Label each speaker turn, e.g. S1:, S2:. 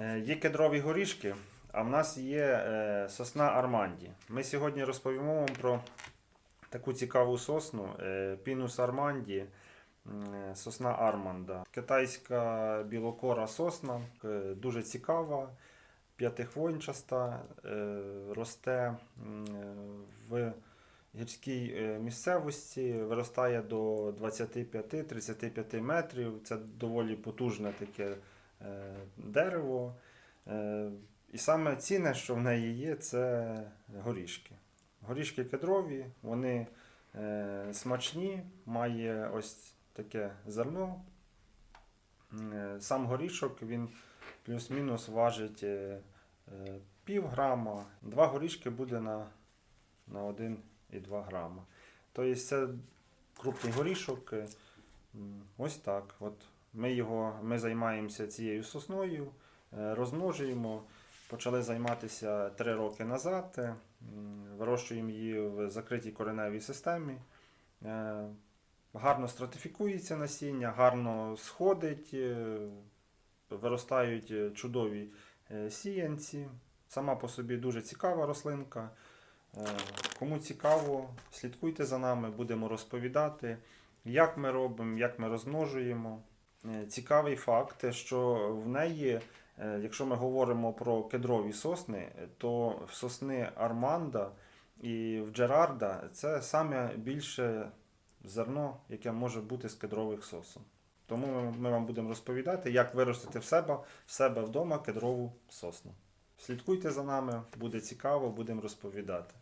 S1: Е, Є кедрові горішки, а в нас є е, сосна Арманді. Ми сьогодні розповімо вам про таку цікаву сосну Пінус Арманді, е, сосна Арманда. Китайська білокора сосна, дуже цікава, п'ятихвойнчаста, росте в гірській місцевості, виростає до 25-35 метрів. Це доволі потужне таке дерево. Е, І саме цінне, що в неї є, це горішки. Горішки кедрові, вони е, смачні, має ось таке зерно. Е, Сам горішок він плюс-мінус важить е, е, пів грама. Два горішки буде на, на 1,2 грама. Тобто це крупний горішок. е, Ось так. От ми, його, ми займаємося цією сосною, е, розмножуємо. Почали займатися 3 роки назад. е, Вирощуємо її в закритій кореневій системі. Е, Гарно стратифікується насіння, гарно сходить, виростають чудові сіянці. Сама по собі дуже цікава рослинка. Кому цікаво, слідкуйте за нами, будемо розповідати, як ми робимо, як ми розмножуємо. Е, Цікавий факт, що в неї, е, якщо ми говоримо про кедрові сосни, то в сосни Арманда і в Джерарда це саме більше зерно, яке може бути з кедрових сосен. Тому ми вам будемо розповідати, як виростити в себе, в себе вдома кедрову сосну. Слідкуйте за нами, буде цікаво, будемо розповідати.